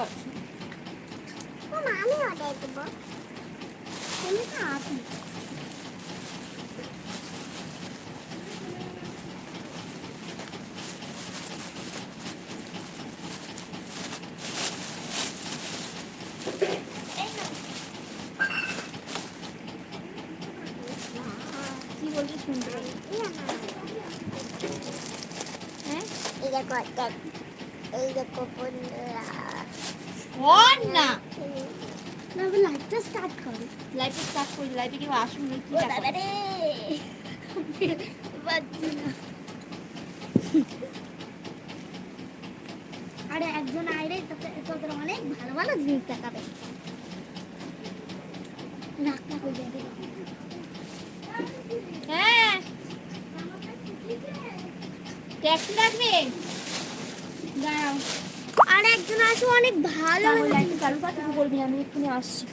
আছে মামা আমিও দেখব তুমি তো আছি কি বলছি শুনতে পারি হ্যাঁ এই দেখো দেখ এই দেখো বন্ধুরা শোন না। না লাইভটা স্টার্ট করো। লাইভে স্টার্ট করি লাইভে কেউ আসুন না কি বাবা রে আরে একজন আইরে তোদের অনেক ভালো ভালো জিনিস দেখাবে। রাখ না কই যাবে হ্যাঁ। ট্যাক্সি লাগবে দাঁড়াও। আর একজন আছে অনেক ভালো। লাইটটা চালু কর কিছু বলবি আমি এক্ষুনি আসছি।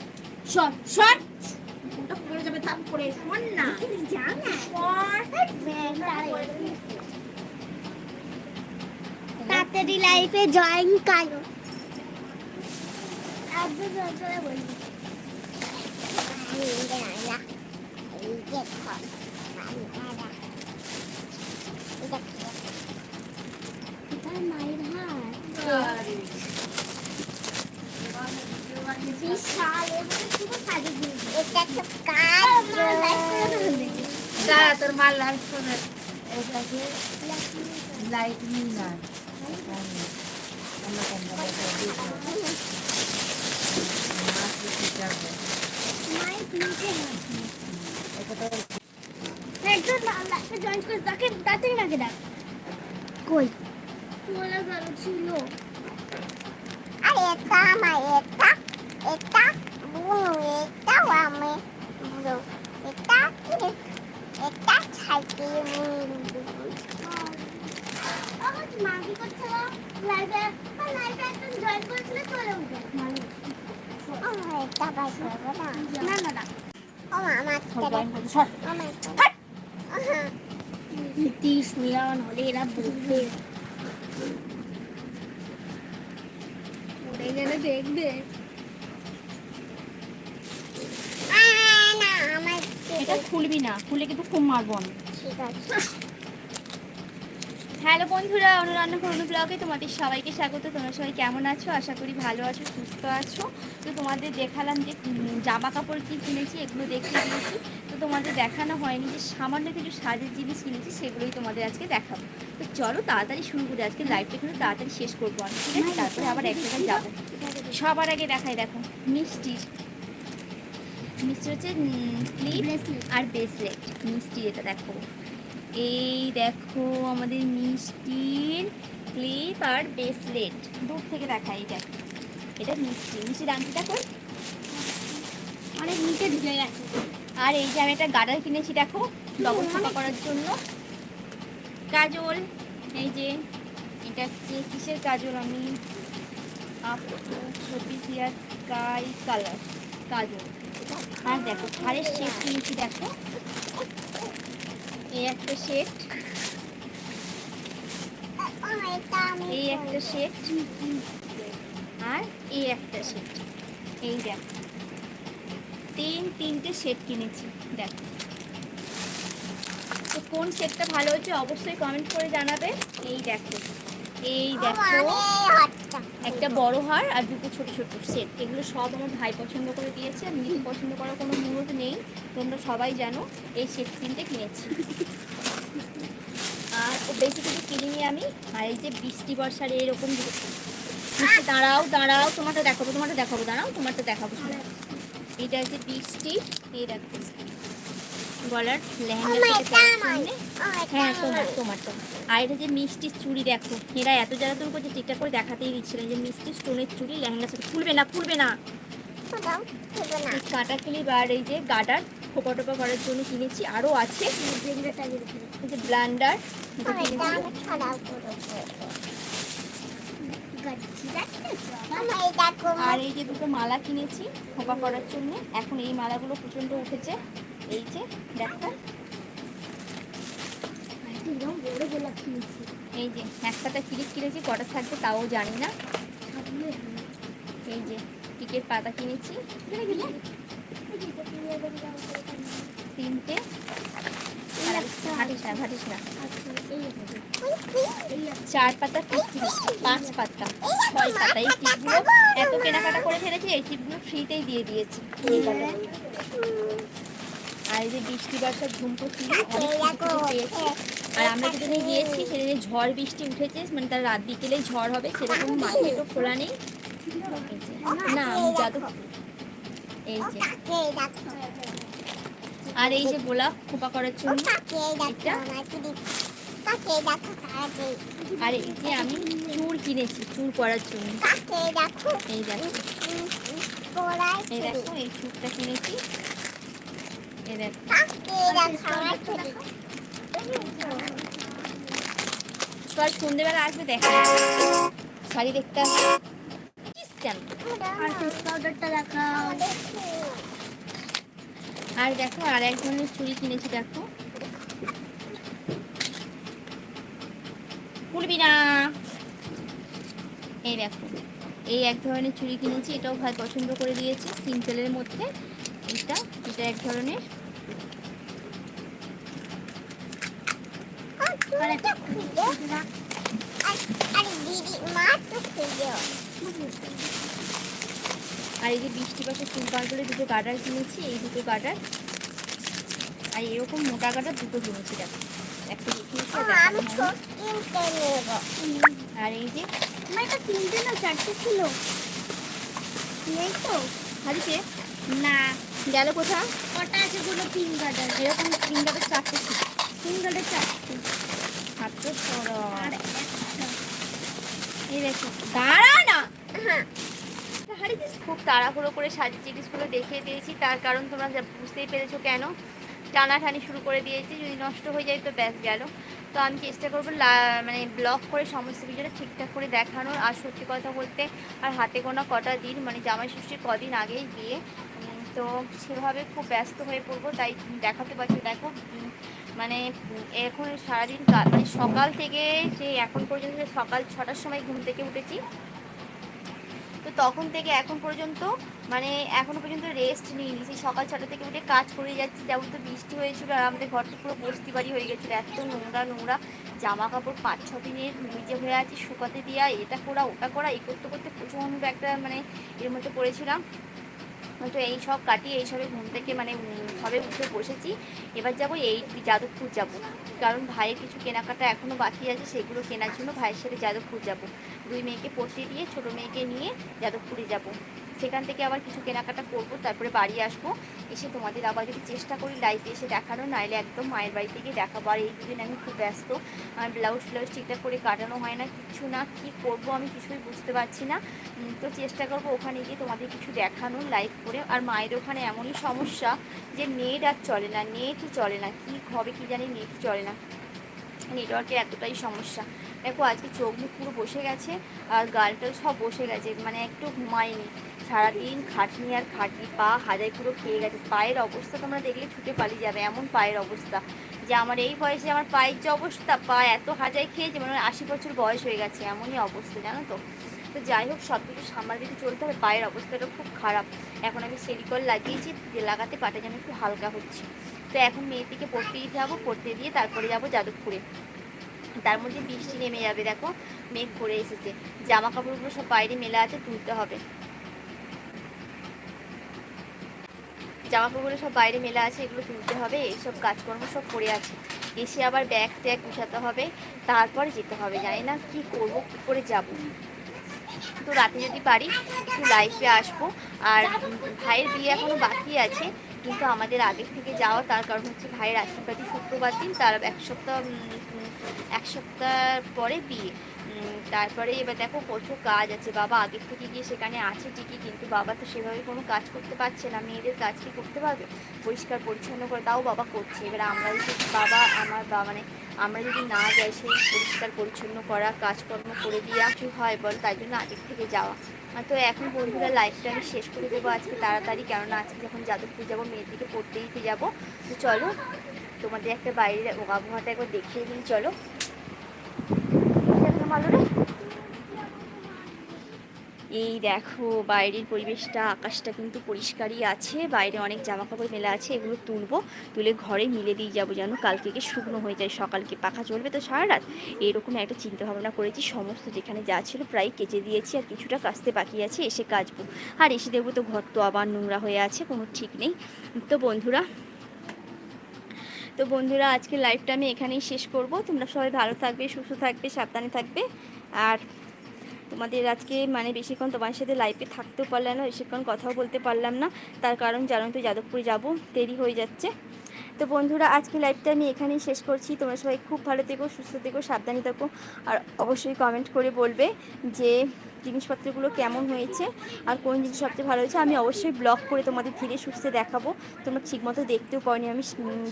সর সর ফোনটা পড়ে যাবে থাপ করে শোন না। যাও না তাড়াতাড়ি লাইফে জয়েন করো। একদম করে হাত বিশাল এবারে শুধু সাজে দিয়েছে এটা তো কাজ দাঁড়া তোর মাল লাইট করে এটাকে লাইট নিয়ে না মায়ের নিচে একজন লাইফে জয়েন করে তাকে তাড়াতাড়ি নাকি ডাক কই বলে গেল ছিল আরে এটা আমার এটা এটা বুনু এটা আমি বুনু এটা এটা ছাইতে আমার মা কি করছিল লাইভে লাইভে একজন জয়েন করেছিল চলে উঠে ও এটা বাই করব না না না ও আমার সর আমার নীতিশ মিলন হলে এরা বুঝবে ওরে গেলে দেখবে এটা খুলবি না খুলে কিন্তু খুব মারবো আমি। ঠিক আছে। হ্যালো বন্ধুরা অনুরান্না করুন ব্লগে তোমাদের সবাইকে স্বাগত। তোমরা সবাই কেমন আছো? আশা করি ভালো আছো সুস্থ আছো। তো তোমাদের দেখালাম যে জামা কাপড় কী কিনেছি এগুলো দেখিয়ে দিয়েছি। তো তোমাদের দেখানো হয়নি যে সামান্য কিছু সাজের জিনিস কিনেছি সেগুলোই তোমাদের আজকে দেখাবো। তো চলো তাড়াতাড়ি শুরু করি আজকে লাইভটা কিন্তু তাড়াতাড়ি শেষ করব আমি ঠিক আছে? তারপরে আবার এক জায়গায় যাব। সবার আগে দেখাই দেখো মিষ্টি। মিষ্টি হচ্ছে ক্লিপ আর ব্রেসলেট মিষ্টি এটা দেখো। এই দেখো আমাদের মিষ্টির ক্লিপ আর ব্রেসলেট। দূর থেকে দেখো এটা মিষ্টি। মিষ্টির আংটিটা কই? অনেক নিচে ঢুকে গেছে। আর এই যে আমি একটা গাডার কিনেছি দেখো ডবল ছাপা করার জন্য। কাজল এই যে এটা হচ্ছে কিসের কাজল আমি? স্কাই কালার কাজল। আর দেখো ঘাড়ের শেপ কিনেছি দেখো। এই একটা শেট এই আর এই একটা শেট এই দেখ। তিন, তিনটে শেট কিনেছি। দেখ। তো কোন সেটটা ভালো হচ্ছে অবশ্যই কমেন্ট করে জানাবে। এই দেখো। এই দেখো, একটা বড় হার আর দুটো ছোট ছোট সেট এগুলো সব আমার ভাই পছন্দ করে দিয়েছে আর নিজে পছন্দ করার কোনো মুহূর্ত নেই। তোমরা সবাই জানো, এই সেট তিনটে কিনেছি। আর বেশি কিছু কিনিনি আমি, আর এই যে বৃষ্টি বর্ষার এরকম দাঁড়াও দাঁড়াও, তোমারটা দেখাবো তোমারটা দেখাবো, দাঁড়াও, তোমারটা দেখাবো। এটা হচ্ছে বৃষ্টি, এই দেখো। গলার পরার জন্যে। হ্যাঁ তোমার তোমার তোমার আর এটা যে মিষ্টির চুড়ি দেখো এরা এত জায়গা তুমি করছে ঠিকঠাক করে দেখাতেই দিচ্ছিল যে মিষ্টি স্টোনের চুড়ি লেহেঙ্গা সাথে খুলবে না খুলবে না। এই কাটা ক্লিপ আর এই যে গাডার খোপা টোপা করার জন্য কিনেছি আরও আছে। যে ব্লান্ডার আর এই যে দুটো মালা কিনেছি খোপা করার জন্য। এখন এই মালাগুলো প্রচণ্ড উঠেছে। এই যে, দেখো। এই যে এক পাতা ক্লিপ কিনেছি, কটা থাকবে তাও জানি না। সিল্কের পাতা কিনেছি। তিনটে। ভাটিস না ভাটিস না। চার পাতা পাঁচ পাতা। ছয় পাতা। এই টিপগুলো এত কেনাকাটা করে ফেলেছি, এই টিপগুলো ফ্রিতেই দিয়ে দিয়েছি। আর এই যে বৃষ্টি বর্ষার পেয়েছি আর আমরা যেদিনে গিয়েছি ঝড় বৃষ্টি উঠেছে মানে তার রাত বিকেলেই ঝড় হবে সেরকম মার্কেটও খোলা নেই। না আমি জাদু এই যে। আর এই যে গোলাপ খোপা করার জন্য আর এই যে আমি চুর কিনেছি চুর করার জন্য। এই দেখো। এই দেখো। এই চুরটা কিনেছি। আর সন্ধ্যেবেলা আসবে দেখা শাড়ি দেখতে আর দেখো আর এক ধরনের চুড়ি কিনেছি দেখো খুলবি না এই দেখো এই এক ধরনের চুড়ি কিনেছি এটাও ভাই পছন্দ করে দিয়েছি সিম্পলের মধ্যে এটা এটা এক ধরনের। আর এই যে বৃষ্টি পাশে চুল করে দুটো কাটার কিনেছি এই দুটো কাটার আর এরকম মোটা গার্ডার দুটো কিনেছি দেখো। একটা আর এই যে তিনটে না চারটে ছিল নেই তো। না গেল কোথা কটা আছে কোনো তিন গার্ডার এরকম তিন গার্ডার চারটে তিন গার্ডার চারটে। হাত আর একটা। এই দেখো। দাঁড়া না! হ্যাঁ। হারিয়েছিস খুব তাড়াহুড়ো করে সাজি জিনিসগুলো দেখিয়ে দিয়েছি। তার কারণ তোমরা বুঝতেই পেরেছ কেন? টানাটানি শুরু করে দিয়েছি। যদি নষ্ট হয়ে যায় তো ব্যাস গেল। তো আমি চেষ্টা করব লা- মানে ব্লক করে সমস্ত কিছুটা ঠিকঠাক করে দেখানোর। আর সত্যি কথা বলতে আর হাতে গোনা কটা দিন মানে জামাই ষষ্ঠীর কদিন আগেই বিয়ে উম, তো সেভাবে খুব ব্যস্ত হয়ে পড়ব, তাই দেখাতে পারছি দেখো মানে এখন সারাদিন মানে সকাল থেকে যে এখন পর্যন্ত সকাল ছটার সময় ঘুম থেকে উঠেছি, তো তখন থেকে এখন পর্যন্ত মানে এখনও পর্যন্ত রেস্ট নিইনি। সেই সকাল ছটা থেকে উঠে কাজ করে যাচ্ছি, যেমন তো বৃষ্টি হয়েছিল আর আমাদের ঘরটা পুরো বস্তি বাড়ি হয়ে গেছিল। এত নোংরা নোংরা জামা কাপড় পাঁচ ছ দিনের নিজে হয়ে আছে, শুকাতে দেওয়া এটা করা, ওটা করা এই করতে করতে প্রচণ্ড একটা মানে এর মধ্যে পড়েছিলাম। তো এই সব কাটিয়ে, এই সবে ঘুম থেকে মানে সবে উঠে বসেছি। এবার যাব এই যাদবপুর যাব। কারণ ভাইয়ের কিছু কেনাকাটা এখনও বাকি আছে, সেগুলো কেনার জন্য ভাইয়ের সাথে যাদবপুর যাব। দুই মেয়েকে পড়তে দিয়ে ছোটো মেয়েকে নিয়ে যাদবপুরে যাব। সেখান থেকে আবার কিছু কেনাকাটা করব, তারপরে বাড়ি আসব। এসে তোমাদের আবার যদি চেষ্টা করি লাইফে এসে দেখানো নাইলে একদম মায়ের বাড়ি থেকে দেখাবো। আর এই দুদিন আমি খুব ব্যস্ত। আমার ব্লাউজ ফ্লাউজ ঠিকঠাক করে কাটানো হয় না, কিচ্ছু না। কি করব আমি কিছুই বুঝতে পারছি না। তো চেষ্টা করব ওখানে গিয়ে তোমাদের কিছু দেখানোর লাইভ করে। আর মায়ের ওখানে এমনই সমস্যা যে নেট আর চলে না নেটই চলে না। কি হবে কি জানি নেট চলে না। নেটওয়ার্কের এতটাই সমস্যা। দেখো আজকে চোখ মুখ পুরো বসে গেছে, আর গালটাল সব বসে গেছে মানে একটু ঘুমায়নি। সারাদিন খাটনি আর খাটনি, পা হাজার পুরো খেয়ে গেছে। পায়ের অবস্থা তোমরা দেখলে ছুটে পালিয়ে যাবে, এমন পায়ের অবস্থা যে আমার এই বয়সে আমার পায়ের যে অবস্থা, পা এত হাজায় খেয়েছে মানে আশি বছর বয়স হয়ে গেছে, এমনই অবস্থা, জানো তো? তো যাই হোক সব কিছু সামাল দিতে চলতে হবে, পায়ের অবস্থাটা খুব খারাপ। এখন আমি সেরিকল লাগিয়েছি যে লাগাতে পাটা যেন একটু হালকা হচ্ছে। তো এখন মেয়েটিকে পড়তে দিতে যাব, পড়তে দিয়ে তারপরে যাব যাদবপুরে। তার মধ্যে বৃষ্টি নেমে যাবে, দেখো, মেঘ করে এসেছে। জামা কাপড়গুলো সব বাইরে মেলা আছে, তুলতে হবে। জামা কাপড়গুলো সব বাইরে মেলা আছে, এগুলো তুলতে হবে, এইসব কাজকর্ম সব পড়ে আছে। এসে আবার ব্যাগ ট্যাগ গুছাতে হবে, তারপর যেতে হবে, জানি না কি করব, কী করে যাব। তো রাতে যদি পারি, একটু লাইফে আসব। আর ভাইয়ের বিয়ে এখনও বাকি আছে, কিন্তু আমাদের আগের থেকে যাওয়া, তার কারণ হচ্ছে ভাইয়ের আশীর্বাদী শুক্রবার দিন, তার এক সপ্তাহ এক সপ্তাহ পরে বিয়ে। তারপরে এবার দেখো প্রচুর কাজ আছে। বাবা আগের থেকে গিয়ে সেখানে আছে ঠিকই, কিন্তু বাবা তো সেভাবে কোনো কাজ করতে পারছে না। মেয়েদের কাজ কি করতে পারবে? পরিষ্কার পরিচ্ছন্ন করে তাও বাবা করছে। এবার আমরা যদি বাবা আমার বা মানে আমরা যদি না যাই, সেই পরিষ্কার পরিচ্ছন্ন করা, কাজকর্ম করে দিয়ে কিছু হয় বল? তাই জন্য আগের থেকে যাওয়া। তো এখন বন্ধুরা লাইফটা আমি শেষ করে দেবো আজকে তাড়াতাড়ি, কেননা আজকে যখন যাদবপুর যাব, মেয়ের দিকে পড়তে দিতে যাব। তো চলো তোমাদের একটা বাইরের আবহাওয়াটা একবার দেখিয়ে দিই, চলো। ভালো রে। এই দেখো, বাইরের পরিবেশটা, আকাশটা কিন্তু পরিষ্কারই আছে। বাইরে অনেক জামা কাপড় মেলা আছে, এগুলো তুলবো। তুলে ঘরে মিলে দিয়ে যাব যেন। কালকে শুকনো হয়ে যায়, সকালকে পাখা চলবে তো সারা রাত। এরকম একটা চিন্তা ভাবনা করেছি, সমস্ত যেখানে যা ছিল প্রায় কেচে দিয়েছি আর কিছুটা কাচতে বাকি আছে, এসে কাচবো। আর এসে দেখব তো ঘর তো আবার নোংরা হয়ে আছে, কোনো ঠিক নেই। তো বন্ধুরা তো বন্ধুরা আজকে লাইভটা আমি এখানেই শেষ করব। তোমরা সবাই ভালো থাকবে, সুস্থ থাকবে, সাবধানে থাকবে। আর তোমাদের আজকে মানে বেশিক্ষণ তোমার সাথে লাইফে থাকতেও পারলাম না, বেশিক্ষণ কথাও বলতে পারলাম না। তার কারণ জানো তো, যাদবপুরে যাব, দেরি হয়ে যাচ্ছে। তো বন্ধুরা, আজকে লাইভটা আমি এখানেই শেষ করছি। তোমরা সবাই খুব ভালো থেকো, সুস্থ থেকো, সাবধানে থাকো। আর অবশ্যই কমেন্ট করে বলবে যে জিনিসপত্রগুলো কেমন হয়েছে আর কোন জিনিস সবচেয়ে ভালো হয়েছে, আমি অবশ্যই ব্লগ করে তোমাদের ধীরে সুস্থে দেখাবো। তোমরা ঠিকমতো দেখতেও পাওনি আমি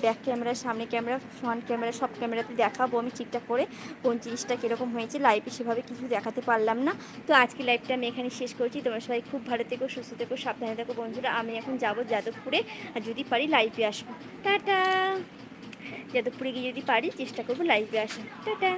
ব্যাক ক্যামেরা সামনে ক্যামেরা ফ্রন্ট ক্যামেরা সব ক্যামেরাতে দেখাবো আমি ঠিকঠাক করে কোন জিনিসটা কীরকম হয়েছে। লাইভে সেভাবে কিছু দেখাতে পারলাম না। তো আজকে লাইভটা আমি এখানে শেষ করছি। তোমরা সবাই খুব ভালো থেকো, সুস্থ থেকো, সাবধানে থেকো বন্ধুরা। আমি এখন যাব যাদবপুরে। আর যদি পারি লাইভে আসব। টাটা! যাদবপুরে গিয়ে যদি পারি, চেষ্টা করব লাইভে আসা টাটা!